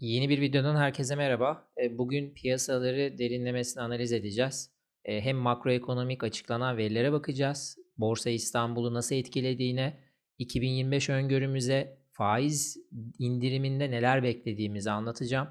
Yeni bir videodan herkese merhaba. E, Bugün piyasaları derinlemesine analiz edeceğiz. E, Hem makroekonomik açıklanan verilere bakacağız. Borsa İstanbul'u nasıl etkilediğine, 2025 öngörümüze, faiz indiriminde neler beklediğimizi anlatacağım.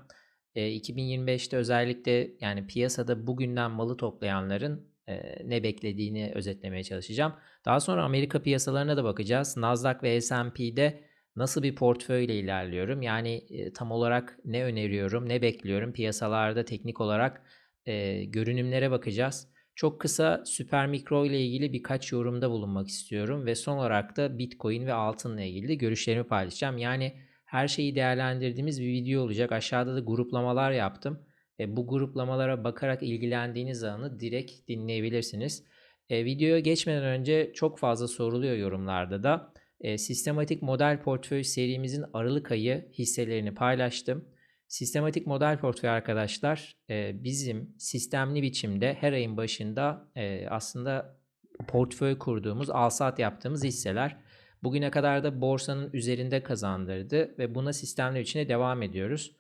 E, 2025'te özellikle yani piyasada bugünden malı toplayanların e, ne beklediğini özetlemeye çalışacağım. Daha sonra Amerika piyasalarına da bakacağız. Nasdaq ve S&P'de nasıl bir portföyle ilerliyorum? Yani tam olarak ne öneriyorum, ne bekliyorum? Piyasalarda teknik olarak e, görünümlere bakacağız. Çok kısa süper mikro ile ilgili birkaç yorumda bulunmak istiyorum ve son olarak da Bitcoin ve altınla ilgili de görüşlerimi paylaşacağım. Yani her şeyi değerlendirdiğimiz bir video olacak. Aşağıda da gruplamalar yaptım. E, bu gruplamalara bakarak ilgilendiğiniz anı direkt dinleyebilirsiniz. E, videoya geçmeden önce çok fazla soruluyor yorumlarda da. Sistematik model portföy serimizin Aralık ayı hisselerini paylaştım. Sistematik model portföy arkadaşlar bizim sistemli biçimde her ayın başında aslında portföy kurduğumuz, alsat yaptığımız hisseler. Bugüne kadar da borsanın üzerinde kazandırdı ve buna sistemli biçimde devam ediyoruz.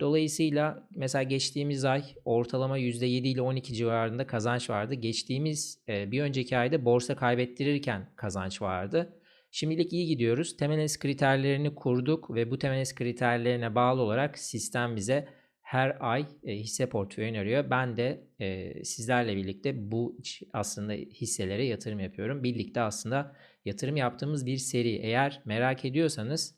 Dolayısıyla mesela geçtiğimiz ay ortalama %7 ile 12 civarında kazanç vardı. Geçtiğimiz bir önceki ayda borsa kaybettirirken kazanç vardı. Şimdilik iyi gidiyoruz. Temel kriterlerini kurduk ve bu temel kriterlerine bağlı olarak sistem bize her ay e, hisse portföyü öneriyor. Ben de e, sizlerle birlikte bu aslında hisselere yatırım yapıyorum. Birlikte aslında yatırım yaptığımız bir seri. Eğer merak ediyorsanız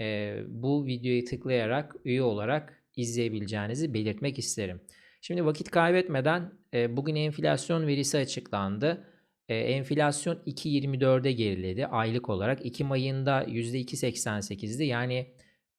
e, bu videoyu tıklayarak üye olarak izleyebileceğinizi belirtmek isterim. Şimdi vakit kaybetmeden e, bugün enflasyon verisi açıklandı. E, enflasyon 2.24'e geriledi aylık olarak. Ekim ayında %2.88'di. Yani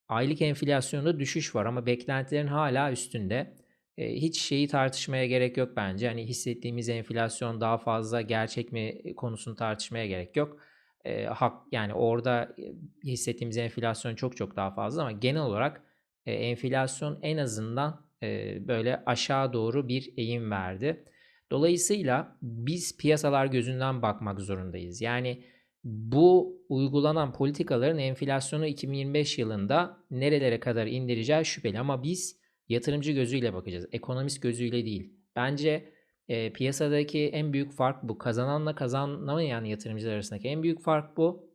aylık enflasyonda düşüş var ama beklentilerin hala üstünde. E, hiç şeyi tartışmaya gerek yok bence. Hani hissettiğimiz enflasyon daha fazla gerçek mi konusunu tartışmaya gerek yok. E, hak yani orada hissettiğimiz enflasyon çok çok daha fazla ama genel olarak e, enflasyon en azından e, böyle aşağı doğru bir eğim verdi. Dolayısıyla biz piyasalar gözünden bakmak zorundayız. Yani bu uygulanan politikaların enflasyonu 2025 yılında nerelere kadar indireceği şüpheli ama biz yatırımcı gözüyle bakacağız. Ekonomist gözüyle değil. Bence e, piyasadaki en büyük fark bu. Kazananla kazanamayan yatırımcılar arasındaki en büyük fark bu.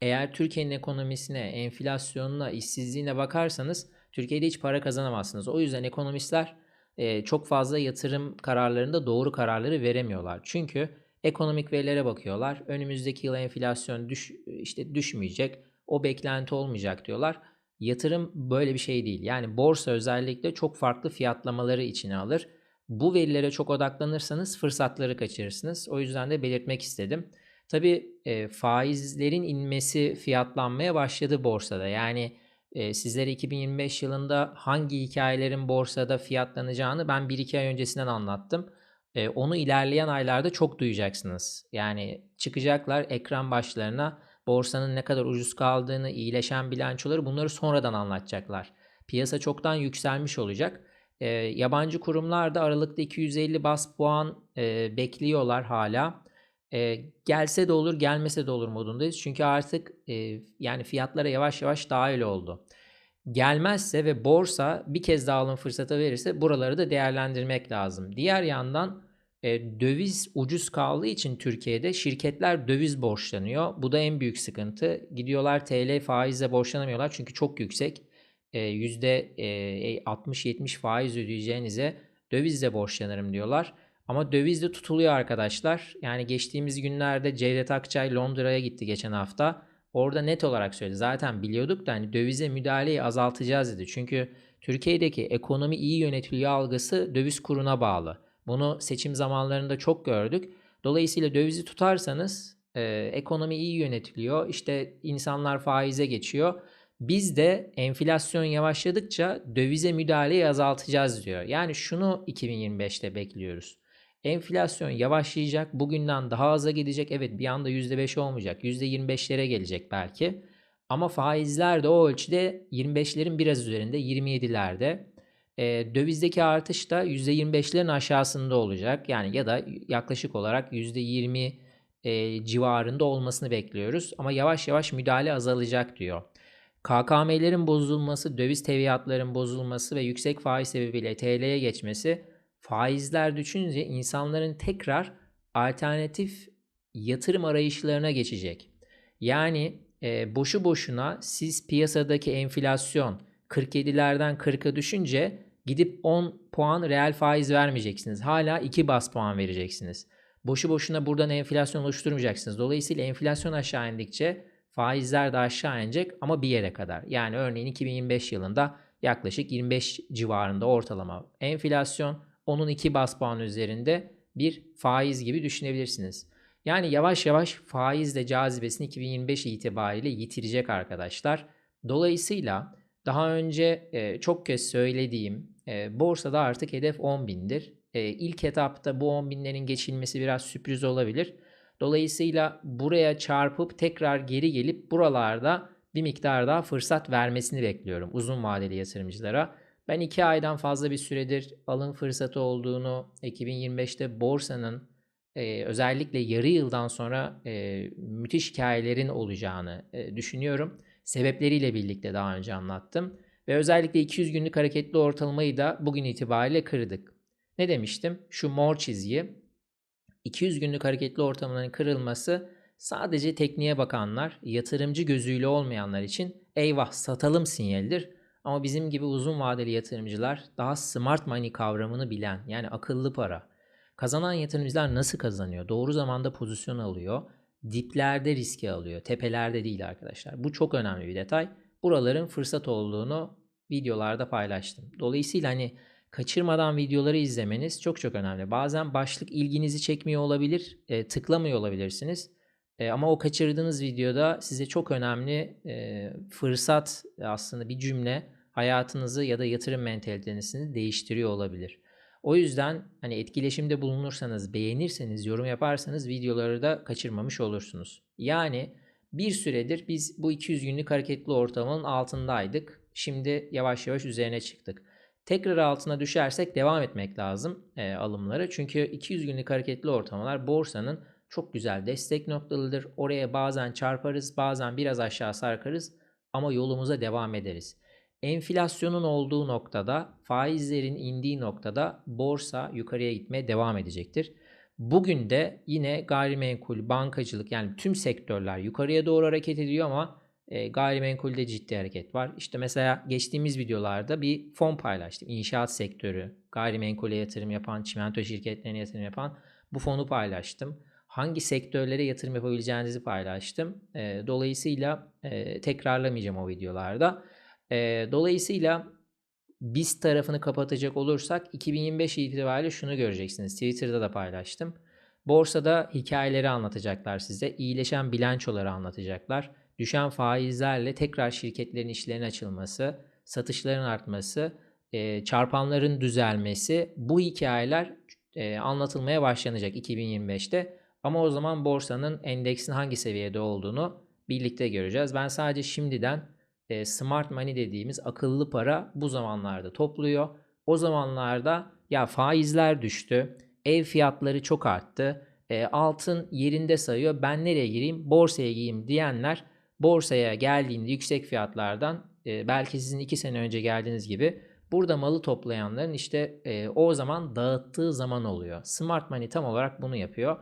Eğer Türkiye'nin ekonomisine, enflasyonuna, işsizliğine bakarsanız Türkiye'de hiç para kazanamazsınız. O yüzden ekonomistler çok fazla yatırım kararlarında doğru kararları veremiyorlar. Çünkü ekonomik verilere bakıyorlar. Önümüzdeki yıl enflasyon düş, işte düşmeyecek. O beklenti olmayacak diyorlar. Yatırım böyle bir şey değil. Yani borsa özellikle çok farklı fiyatlamaları içine alır. Bu verilere çok odaklanırsanız fırsatları kaçırırsınız. O yüzden de belirtmek istedim. Tabii e, faizlerin inmesi fiyatlanmaya başladı borsada. Yani e, sizlere 2025 yılında hangi hikayelerin borsada fiyatlanacağını ben 1-2 ay öncesinden anlattım. E, onu ilerleyen aylarda çok duyacaksınız. Yani çıkacaklar ekran başlarına borsanın ne kadar ucuz kaldığını, iyileşen bilançoları bunları sonradan anlatacaklar. Piyasa çoktan yükselmiş olacak. E, yabancı kurumlar da Aralık'ta 250 bas puan e, bekliyorlar hala. E, gelse de olur, gelmese de olur modundayız. Çünkü artık e, yani fiyatlara yavaş yavaş dahil oldu. Gelmezse ve borsa bir kez daha alım fırsatı verirse buraları da değerlendirmek lazım. Diğer yandan e, döviz ucuz kaldığı için Türkiye'de şirketler döviz borçlanıyor. Bu da en büyük sıkıntı. Gidiyorlar TL faizle borçlanamıyorlar çünkü çok yüksek. E, %60-70 faiz ödeyeceğinize dövizle borçlanırım diyorlar. Ama döviz de tutuluyor arkadaşlar. Yani geçtiğimiz günlerde Cevdet Akçay Londra'ya gitti geçen hafta. Orada net olarak söyledi. Zaten biliyorduk da hani dövize müdahaleyi azaltacağız dedi. Çünkü Türkiye'deki ekonomi iyi yönetiliyor algısı döviz kuruna bağlı. Bunu seçim zamanlarında çok gördük. Dolayısıyla dövizi tutarsanız e, ekonomi iyi yönetiliyor. İşte insanlar faize geçiyor. Biz de enflasyon yavaşladıkça dövize müdahaleyi azaltacağız diyor. Yani şunu 2025'te bekliyoruz. Enflasyon yavaşlayacak. Bugünden daha aza gidecek. Evet bir anda %5 olmayacak. %25'lere gelecek belki. Ama faizler de o ölçüde 25'lerin biraz üzerinde 27'lerde. E, dövizdeki artış da %25'lerin aşağısında olacak. Yani ya da yaklaşık olarak %20 e, civarında olmasını bekliyoruz. Ama yavaş yavaş müdahale azalacak diyor. KKM'lerin bozulması, döviz tevdiatların bozulması ve yüksek faiz sebebiyle TL'ye geçmesi faizler düşünce insanların tekrar alternatif yatırım arayışlarına geçecek. Yani e, boşu boşuna siz piyasadaki enflasyon 47'lerden 40'a düşünce gidip 10 puan reel faiz vermeyeceksiniz. Hala 2 bas puan vereceksiniz. Boşu boşuna buradan enflasyon oluşturmayacaksınız. Dolayısıyla enflasyon aşağı indikçe faizler de aşağı inecek ama bir yere kadar. Yani örneğin 2025 yılında yaklaşık 25 civarında ortalama enflasyon onun 2 bas puan üzerinde bir faiz gibi düşünebilirsiniz. Yani yavaş yavaş faiz de cazibesini 2025 itibariyle yitirecek arkadaşlar. Dolayısıyla daha önce e, çok kez söylediğim e, borsada artık hedef 10 bindir. E, ilk etapta bu 10 binlerin geçilmesi biraz sürpriz olabilir. Dolayısıyla buraya çarpıp tekrar geri gelip buralarda bir miktar daha fırsat vermesini bekliyorum uzun vadeli yatırımcılara. Ben 2 aydan fazla bir süredir alım fırsatı olduğunu 2025'te borsanın e, özellikle yarı yıldan sonra e, müthiş hikayelerin olacağını e, düşünüyorum. Sebepleriyle birlikte daha önce anlattım. Ve özellikle 200 günlük hareketli ortalamayı da bugün itibariyle kırdık. Ne demiştim? Şu mor çizgi 200 günlük hareketli ortalamanın kırılması sadece tekniğe bakanlar, yatırımcı gözüyle olmayanlar için eyvah satalım sinyalidir. Ama bizim gibi uzun vadeli yatırımcılar daha smart money kavramını bilen yani akıllı para. Kazanan yatırımcılar nasıl kazanıyor? Doğru zamanda pozisyon alıyor. Diplerde riski alıyor. Tepelerde değil arkadaşlar. Bu çok önemli bir detay. Buraların fırsat olduğunu videolarda paylaştım. Dolayısıyla hani kaçırmadan videoları izlemeniz çok çok önemli. Bazen başlık ilginizi çekmiyor olabilir, e, tıklamıyor olabilirsiniz. E, ama o kaçırdığınız videoda size çok önemli e, fırsat aslında bir cümle hayatınızı ya da yatırım mentalitenizi değiştiriyor olabilir. O yüzden hani etkileşimde bulunursanız, beğenirseniz, yorum yaparsanız videoları da kaçırmamış olursunuz. Yani bir süredir biz bu 200 günlük hareketli ortamın altındaydık. Şimdi yavaş yavaş üzerine çıktık. Tekrar altına düşersek devam etmek lazım e, alımlara. Çünkü 200 günlük hareketli ortamalar borsanın çok güzel destek noktalıdır. Oraya bazen çarparız, bazen biraz aşağı sarkarız ama yolumuza devam ederiz. Enflasyonun olduğu noktada, faizlerin indiği noktada borsa yukarıya gitmeye devam edecektir. Bugün de yine gayrimenkul, bankacılık yani tüm sektörler yukarıya doğru hareket ediyor ama e, gayrimenkulde ciddi hareket var. İşte mesela geçtiğimiz videolarda bir fon paylaştım. İnşaat sektörü, gayrimenkule yatırım yapan, çimento şirketlerine yatırım yapan bu fonu paylaştım. Hangi sektörlere yatırım yapabileceğinizi paylaştım. E, dolayısıyla e, tekrarlamayacağım o videolarda. E, dolayısıyla biz tarafını kapatacak olursak 2025 itibariyle şunu göreceksiniz. Twitter'da da paylaştım. Borsada hikayeleri anlatacaklar size. İyileşen bilançoları anlatacaklar. Düşen faizlerle tekrar şirketlerin işlerinin açılması, satışların artması, e, çarpanların düzelmesi bu hikayeler e, anlatılmaya başlanacak 2025'te. Ama o zaman borsanın endeksin hangi seviyede olduğunu birlikte göreceğiz. Ben sadece şimdiden e, smart money dediğimiz akıllı para bu zamanlarda topluyor. O zamanlarda ya faizler düştü, ev fiyatları çok arttı, e, altın yerinde sayıyor ben nereye gireyim borsaya gireyim diyenler borsaya geldiğinde yüksek fiyatlardan e, belki sizin 2 sene önce geldiğiniz gibi burada malı toplayanların işte e, o zaman dağıttığı zaman oluyor. Smart money tam olarak bunu yapıyor.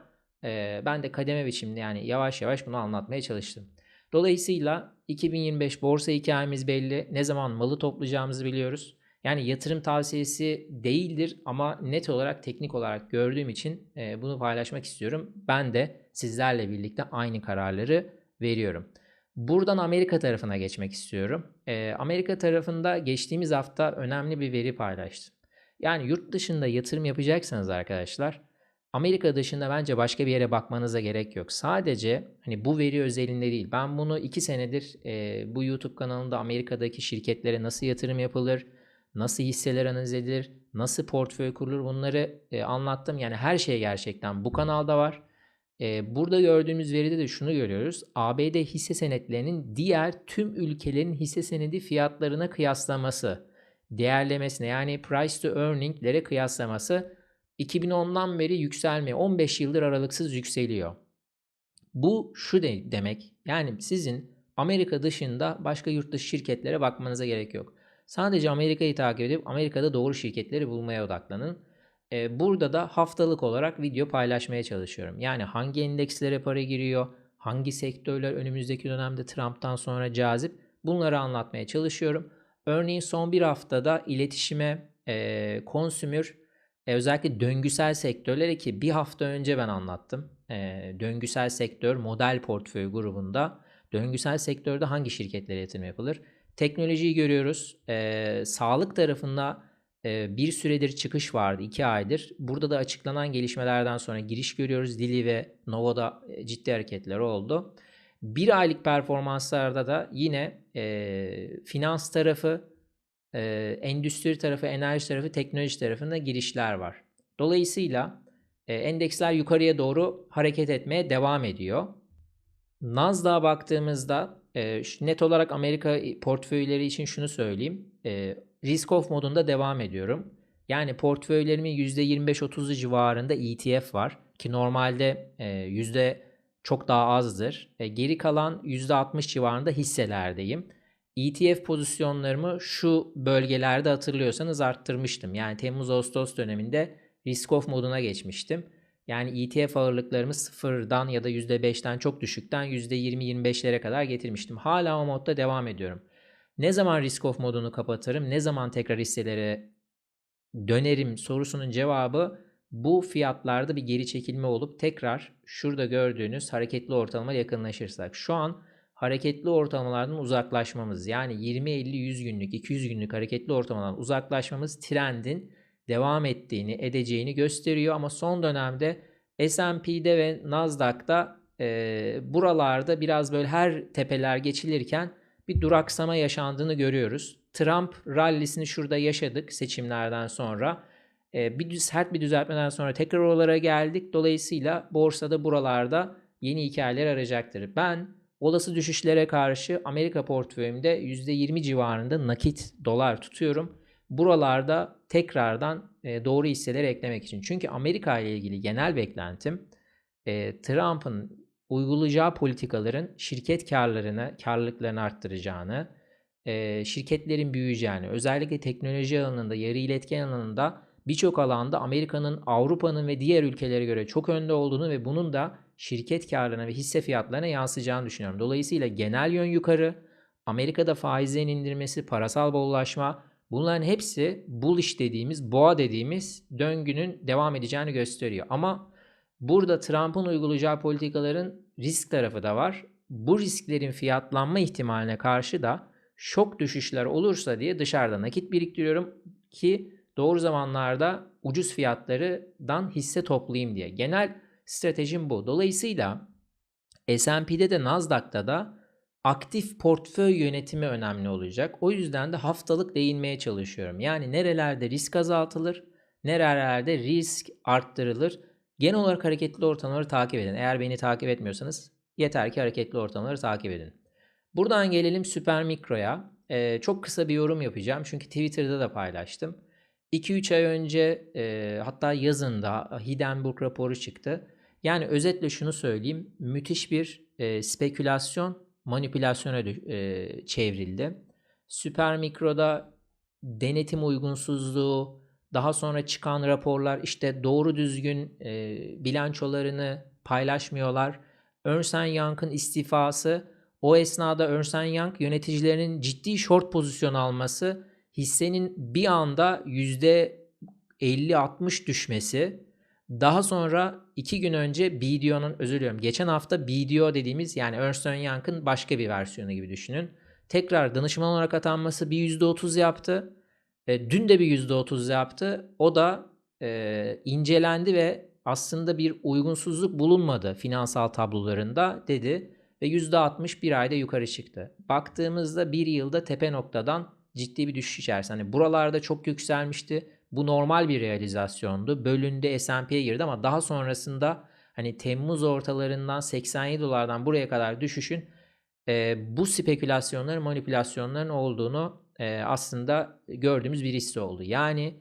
E, ben de kademe biçimde yani yavaş yavaş bunu anlatmaya çalıştım. Dolayısıyla 2025 borsa hikayemiz belli. Ne zaman malı toplayacağımızı biliyoruz. Yani yatırım tavsiyesi değildir ama net olarak teknik olarak gördüğüm için bunu paylaşmak istiyorum. Ben de sizlerle birlikte aynı kararları veriyorum. Buradan Amerika tarafına geçmek istiyorum. Amerika tarafında geçtiğimiz hafta önemli bir veri paylaştım. Yani yurt dışında yatırım yapacaksanız arkadaşlar Amerika dışında bence başka bir yere bakmanıza gerek yok. Sadece hani bu veri özelinde değil. Ben bunu iki senedir e, bu YouTube kanalında Amerika'daki şirketlere nasıl yatırım yapılır, nasıl hisseler analiz edilir, nasıl portföy kurulur bunları e, anlattım. Yani her şey gerçekten bu kanalda var. E, burada gördüğümüz veride de şunu görüyoruz. ABD hisse senetlerinin diğer tüm ülkelerin hisse senedi fiyatlarına kıyaslaması, değerlemesine yani price to earning'lere kıyaslaması 2010'dan beri yükselme 15 yıldır aralıksız yükseliyor. Bu şu de demek yani sizin Amerika dışında başka yurt dışı şirketlere bakmanıza gerek yok. Sadece Amerika'yı takip edip Amerika'da doğru şirketleri bulmaya odaklanın. Ee, burada da haftalık olarak video paylaşmaya çalışıyorum. Yani hangi endekslere para giriyor, hangi sektörler önümüzdeki dönemde Trump'tan sonra cazip bunları anlatmaya çalışıyorum. Örneğin son bir haftada iletişime, e, consumer, e, özellikle döngüsel sektörleri ki bir hafta önce ben anlattım. E, döngüsel sektör model portföy grubunda döngüsel sektörde hangi şirketlere yatırım yapılır? Teknolojiyi görüyoruz. E, sağlık tarafında e, bir süredir çıkış vardı. iki aydır. Burada da açıklanan gelişmelerden sonra giriş görüyoruz. Lilly ve Novo'da e, ciddi hareketler oldu. Bir aylık performanslarda da yine e, finans tarafı, e, endüstri tarafı, enerji tarafı, teknoloji tarafında girişler var. Dolayısıyla e, endeksler yukarıya doğru hareket etmeye devam ediyor. Nasdaq'a baktığımızda e, net olarak Amerika portföyleri için şunu söyleyeyim. E, risk off modunda devam ediyorum. Yani portföylerimin %25-30'u civarında ETF var ki normalde e, yüzde çok daha azdır. E, geri kalan %60 civarında hisselerdeyim. ETF pozisyonlarımı şu bölgelerde hatırlıyorsanız arttırmıştım. Yani Temmuz-Ağustos döneminde risk off moduna geçmiştim. Yani ETF ağırlıklarımı sıfırdan ya da %5'ten çok düşükten %20-25'lere kadar getirmiştim. Hala o modda devam ediyorum. Ne zaman risk off modunu kapatırım, ne zaman tekrar hisselere dönerim sorusunun cevabı bu fiyatlarda bir geri çekilme olup tekrar şurada gördüğünüz hareketli ortalama yakınlaşırsak. Şu an hareketli ortalamalardan uzaklaşmamız yani 20, 50, 100 günlük, 200 günlük hareketli ortalamalardan uzaklaşmamız trendin devam ettiğini, edeceğini gösteriyor. Ama son dönemde S&P'de ve Nasdaq'ta e, buralarda biraz böyle her tepeler geçilirken bir duraksama yaşandığını görüyoruz. Trump rallisini şurada yaşadık seçimlerden sonra. E, bir sert bir düzeltmeden sonra tekrar oralara geldik. Dolayısıyla borsada buralarda yeni hikayeler arayacaktır. Ben olası düşüşlere karşı Amerika portföyümde %20 civarında nakit dolar tutuyorum. Buralarda tekrardan e, doğru hisseleri eklemek için. Çünkü Amerika ile ilgili genel beklentim e, Trump'ın uygulayacağı politikaların şirket karlarını, karlılıklarını arttıracağını, e, şirketlerin büyüyeceğini, özellikle teknoloji alanında, yarı iletken alanında birçok alanda Amerika'nın, Avrupa'nın ve diğer ülkelere göre çok önde olduğunu ve bunun da şirket karlarına ve hisse fiyatlarına yansıyacağını düşünüyorum. Dolayısıyla genel yön yukarı, Amerika'da faizlerin indirmesi, parasal bollaşma bunların hepsi bullish dediğimiz, boğa dediğimiz döngünün devam edeceğini gösteriyor. Ama burada Trump'ın uygulayacağı politikaların risk tarafı da var. Bu risklerin fiyatlanma ihtimaline karşı da şok düşüşler olursa diye dışarıda nakit biriktiriyorum ki doğru zamanlarda ucuz fiyatlardan hisse toplayayım diye. Genel stratejim bu. Dolayısıyla S&P'de de Nasdaq'ta da aktif portföy yönetimi önemli olacak. O yüzden de haftalık değinmeye çalışıyorum. Yani nerelerde risk azaltılır, nerelerde risk arttırılır. Genel olarak hareketli ortamları takip edin. Eğer beni takip etmiyorsanız yeter ki hareketli ortamları takip edin. Buradan gelelim Süper Mikro'ya. Ee, çok kısa bir yorum yapacağım çünkü Twitter'da da paylaştım. 2-3 ay önce e, hatta yazında Hindenburg raporu çıktı. Yani özetle şunu söyleyeyim. Müthiş bir e, spekülasyon manipülasyona e, çevrildi. Süper Mikro'da denetim uygunsuzluğu, daha sonra çıkan raporlar işte doğru düzgün e, bilançolarını paylaşmıyorlar. Ernst Young'ın istifası, o esnada Ernst Young yöneticilerinin ciddi short pozisyon alması, hissenin bir anda %50-60 düşmesi, daha sonra iki gün önce BDO'nun özür diliyorum geçen hafta BDO dediğimiz yani Ernst Young'ın başka bir versiyonu gibi düşünün. Tekrar danışman olarak atanması bir %30 yaptı. E, dün de bir %30 yaptı. O da e, incelendi ve aslında bir uygunsuzluk bulunmadı finansal tablolarında dedi ve %60 bir ayda yukarı çıktı. Baktığımızda bir yılda tepe noktadan ciddi bir düşüş içerisinde. Hani buralarda çok yükselmişti. Bu normal bir realizasyondu. Bölünde S&P'ye girdi ama daha sonrasında hani Temmuz ortalarından 87 dolardan buraya kadar düşüşün e, bu spekülasyonların, manipülasyonların olduğunu e, aslında gördüğümüz bir hisse oldu. Yani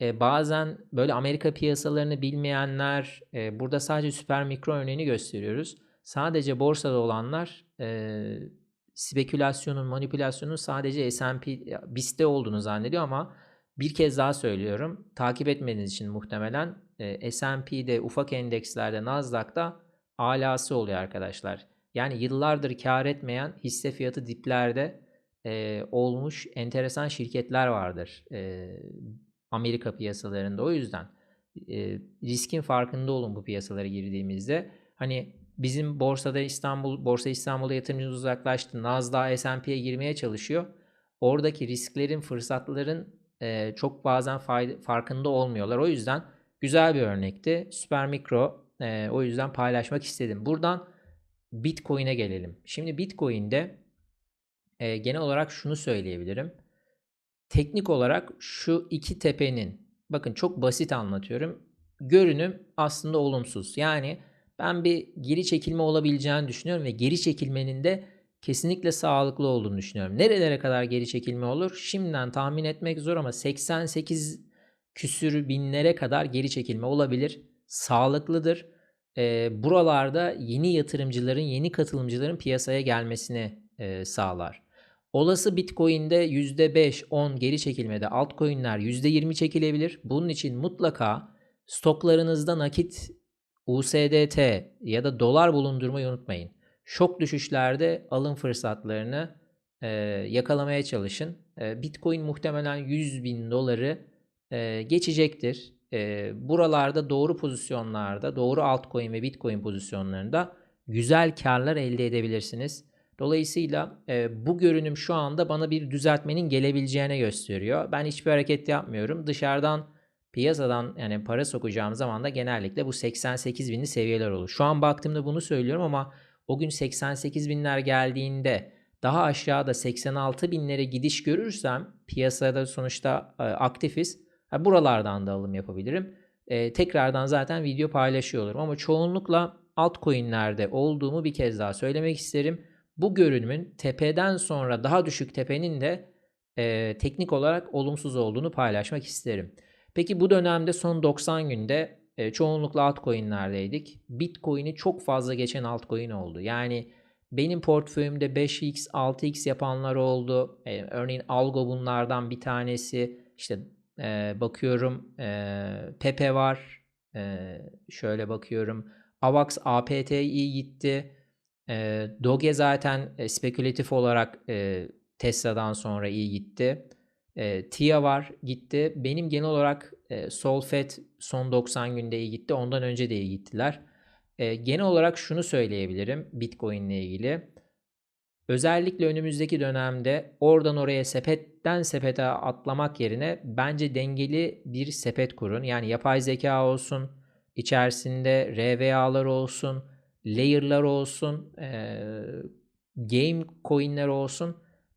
e, bazen böyle Amerika piyasalarını bilmeyenler, e, burada sadece süper mikro örneğini gösteriyoruz. Sadece borsada olanlar e, spekülasyonun, manipülasyonun sadece S&P BIST'te olduğunu zannediyor ama bir kez daha söylüyorum. Takip etmediğiniz için muhtemelen e, S&P'de, ufak endekslerde, Nasdaq'ta alası oluyor arkadaşlar. Yani yıllardır kar etmeyen hisse fiyatı diplerde e, olmuş enteresan şirketler vardır. E, Amerika piyasalarında. O yüzden e, riskin farkında olun bu piyasalara girdiğimizde. Hani bizim borsada İstanbul, Borsa İstanbul'da yatırımcımız uzaklaştı. Nasdaq, S&P'ye girmeye çalışıyor. Oradaki risklerin, fırsatların e, çok bazen farkında olmuyorlar. O yüzden güzel bir örnekti. Süper Mikro e, o yüzden paylaşmak istedim. Buradan Bitcoin'e gelelim. Şimdi Bitcoin'de e, genel olarak şunu söyleyebilirim. Teknik olarak şu iki tepenin, bakın çok basit anlatıyorum. Görünüm aslında olumsuz. Yani ben bir geri çekilme olabileceğini düşünüyorum ve geri çekilmenin de kesinlikle sağlıklı olduğunu düşünüyorum. Nerelere kadar geri çekilme olur? Şimdiden tahmin etmek zor ama 88 küsür binlere kadar geri çekilme olabilir. Sağlıklıdır. E, buralarda yeni yatırımcıların, yeni katılımcıların piyasaya gelmesini e, sağlar. Olası Bitcoin'de %5-10 geri çekilmede altcoin'ler %20 çekilebilir. Bunun için mutlaka stoklarınızda nakit USDT ya da dolar bulundurmayı unutmayın. Şok düşüşlerde alım fırsatlarını e, yakalamaya çalışın. E, Bitcoin muhtemelen 100 bin doları e, geçecektir. E, buralarda doğru pozisyonlarda, doğru altcoin ve Bitcoin pozisyonlarında güzel karlar elde edebilirsiniz. Dolayısıyla e, bu görünüm şu anda bana bir düzeltmenin gelebileceğine gösteriyor. Ben hiçbir hareket yapmıyorum. Dışarıdan piyasadan yani para sokacağım zaman da genellikle bu 88 binli seviyeler olur. Şu an baktığımda bunu söylüyorum ama o gün 88 binler geldiğinde daha aşağıda 86 binlere gidiş görürsem piyasada sonuçta e, aktifiz. Ha, buralardan da alım yapabilirim. E, tekrardan zaten video paylaşıyorum ama çoğunlukla altcoin'lerde olduğumu bir kez daha söylemek isterim. Bu görünümün tepeden sonra daha düşük tepenin de e, teknik olarak olumsuz olduğunu paylaşmak isterim. Peki bu dönemde son 90 günde e, çoğunlukla altcoin'lerdeydik. Bitcoin'i çok fazla geçen altcoin oldu. Yani benim portföyümde 5x, 6x yapanlar oldu. E, örneğin Algo bunlardan bir tanesi. İşte e, bakıyorum e, Pepe var. E, şöyle bakıyorum. Avax APT iyi gitti. Doge zaten spekülatif olarak e, Tesla'dan sonra iyi gitti. E, TIA var gitti. Benim genel olarak e, Solfet son 90 günde iyi gitti. Ondan önce de iyi gittiler. E, genel olarak şunu söyleyebilirim Bitcoin ile ilgili. Özellikle önümüzdeki dönemde oradan oraya sepetten sepete atlamak yerine bence dengeli bir sepet kurun. Yani yapay zeka olsun, içerisinde RVA'lar olsun, layer'lar olsun, e, game coin'ler olsun.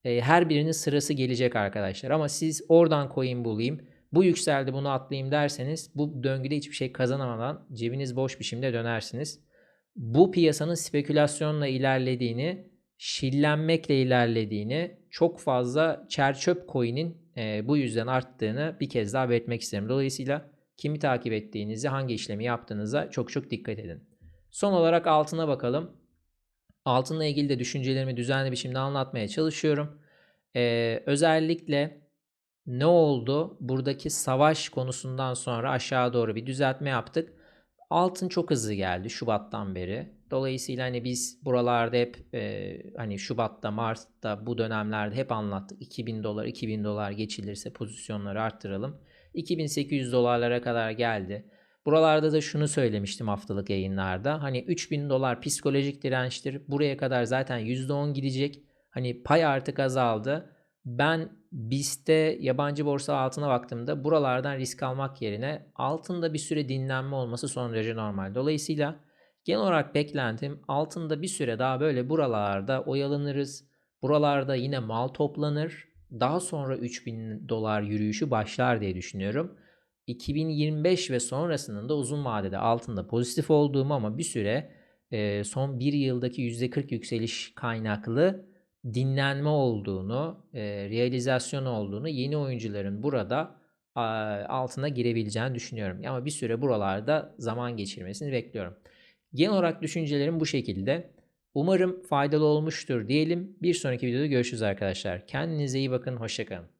E, her birinin sırası gelecek arkadaşlar. Ama siz oradan coin bulayım, bu yükseldi bunu atlayayım derseniz bu döngüde hiçbir şey kazanamadan cebiniz boş biçimde dönersiniz. Bu piyasanın spekülasyonla ilerlediğini, şillenmekle ilerlediğini, çok fazla çerçöp coin'in e, bu yüzden arttığını bir kez daha belirtmek isterim. Dolayısıyla kimi takip ettiğinizi, hangi işlemi yaptığınıza çok çok dikkat edin. Son olarak altına bakalım. Altınla ilgili de düşüncelerimi düzenli biçimde anlatmaya çalışıyorum. Ee, özellikle ne oldu? Buradaki savaş konusundan sonra aşağı doğru bir düzeltme yaptık. Altın çok hızlı geldi Şubat'tan beri. Dolayısıyla hani biz buralarda hep e, hani Şubat'ta, Mart'ta bu dönemlerde hep anlattık. 2000 dolar, 2000 dolar geçilirse pozisyonları arttıralım. 2800 dolarlara kadar geldi. Buralarda da şunu söylemiştim haftalık yayınlarda. Hani 3000 dolar psikolojik dirençtir. Buraya kadar zaten %10 gidecek. Hani pay artık azaldı. Ben BIST'te yabancı borsa altına baktığımda buralardan risk almak yerine altında bir süre dinlenme olması son derece normal. Dolayısıyla genel olarak beklentim altında bir süre daha böyle buralarda oyalanırız. Buralarda yine mal toplanır. Daha sonra 3000 dolar yürüyüşü başlar diye düşünüyorum. 2025 ve sonrasının da uzun vadede altında pozitif olduğumu ama bir süre son bir yıldaki %40 yükseliş kaynaklı dinlenme olduğunu, e, realizasyon olduğunu, yeni oyuncuların burada a, altına girebileceğini düşünüyorum. Ama bir süre buralarda zaman geçirmesini bekliyorum. Genel olarak düşüncelerim bu şekilde. Umarım faydalı olmuştur diyelim. Bir sonraki videoda görüşürüz arkadaşlar. Kendinize iyi bakın. Hoşçakalın.